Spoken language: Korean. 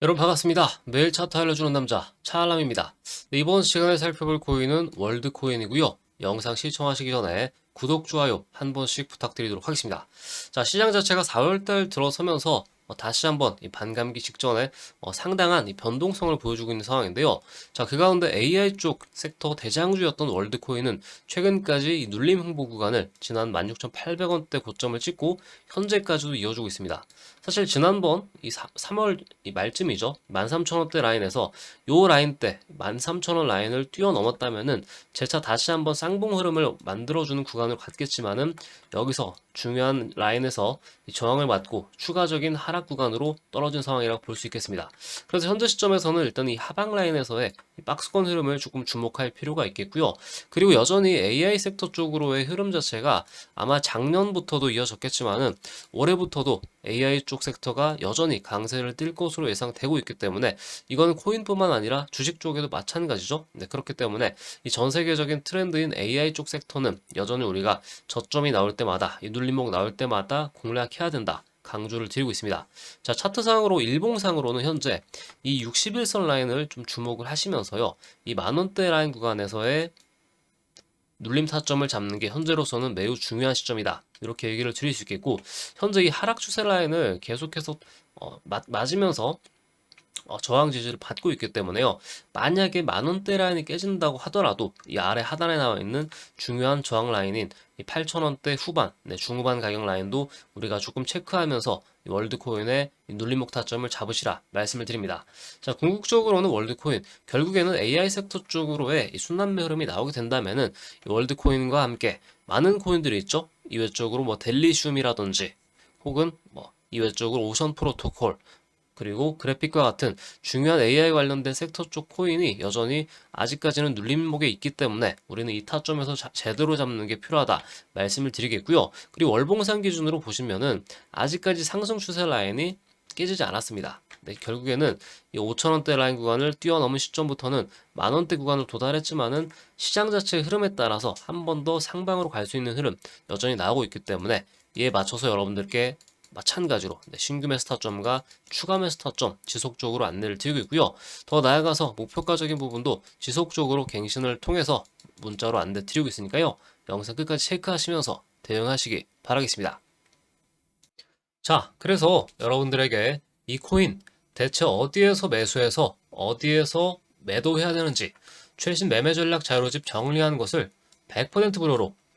여러분 반갑습니다. 매일 차트 알려주는 남자 차알람입니다. 네, 이번 시간에 살펴볼 코인은 월드코인이고요. 영상 시청하시기 전에 구독, 좋아요 한 번씩 부탁드리도록 하겠습니다. 자, 시장 자체가 4월달 들어서면서 어, 다시 한번 이 반감기 직전에 어, 상당한 이 변동성을 보여주고 있는 상황인데요. 자, 그 가운데 AI 쪽 섹터 대장주였던 월드코인은 최근까지 이 눌림 흥보 구간을 지난 16,800원대 고점을 찍고 현재까지도 이어주고 있습니다. 사실 지난번 이 3월 이 말쯤이죠. 13,000원대 라인에서 요 라인 때 13,000원 라인을 뛰어넘었다면은 재차 다시 한번 쌍봉 흐름을 만들어주는 구간을 갖겠지만은 여기서 중요한 라인에서 이 저항을 맞고 추가적인 하락 구간으로 떨어진 상황이라고 볼 수 있겠습니다. 그래서 현재 시점에서는 일단 이 하방 라인에서의 이 박스권 흐름을 조금 주목할 필요가 있겠고요. 그리고 여전히 AI 섹터 쪽으로의 흐름 자체가 아마 작년부터도 이어졌겠지만은 올해부터도 AI 쪽 섹터가 여전히 강세를 띨 것으로 예상되고 있기 때문에 이건 코인뿐만 아니라 주식 쪽에도 마찬가지죠. 네, 그렇기 때문에 이 전 세계적인 트렌드인 AI 쪽 섹터는 여전히 우리가 저점이 나올 때마다 이 눌림목 나올 때마다 공략해야 된다. 강조를 드리고 있습니다. 자, 차트상으로 일봉상으로는 현재 이 61선 라인을 좀 주목을 하시면서요. 이 만원대 라인 구간에서의 눌림 타점을 잡는 게 현재로서는 매우 중요한 시점이다. 이렇게 얘기를 드릴 수 있겠고 현재 이 하락 추세 라인을 계속해서 어, 맞, 맞으면서 어, 저항 지지를 받고 있기 때문에요. 만약에 만원대 라인이 깨진다고 하더라도 이 아래 하단에 나와 있는 중요한 저항 라인인 이 8천원대 후반, 네, 중후반 가격 라인도 우리가 조금 체크하면서 이 월드코인의 이 눌림목 타점을 잡으시라 말씀을 드립니다. 자, 궁극적으로는 월드코인 결국에는 AI 섹터 쪽으로의 이 순환매 흐름이 나오게 된다면은 이 월드코인과 함께 많은 코인들이 있죠. 이외적으로 뭐 델리슘이라든지 혹은 뭐 이외적으로 오션 프로토콜 그리고 그래픽과 같은 중요한 AI 관련된 섹터 쪽 코인이 여전히 아직까지는 눌림목에 있기 때문에 우리는 이 타점에서 자- 제대로 잡는 게 필요하다 말씀을 드리겠고요. 그리고 월봉상 기준으로 보시면은 아직까지 상승 추세 라인이 깨지지 않았습니다. 네, 결국에는 이 5천원대 라인 구간을 뛰어넘은 시점부터는 만원대 구간을 도달했지만은 시장 자체의 흐름에 따라서 한 번 더 상방으로 갈 수 있는 흐름 여전히 나오고 있기 때문에 이에 맞춰서 여러분들께 마찬가지로 네, 신규 매스타점과 추가 매스타점 지속적으로 안내를 드리고 있고요. 더 나아가서 목표가적인 부분도 지속적으로 갱신을 통해서 문자로 안내 드리고 있으니까요. 영상 끝까지 체크하시면서 대응하시기 바라겠습니다. 자, 그래서 여러분들에게 이 코인 대체 어디에서 매수해서 어디에서 매도해야 되는지 최신 매매 전략 자료집 정리한 것을 100% 무료로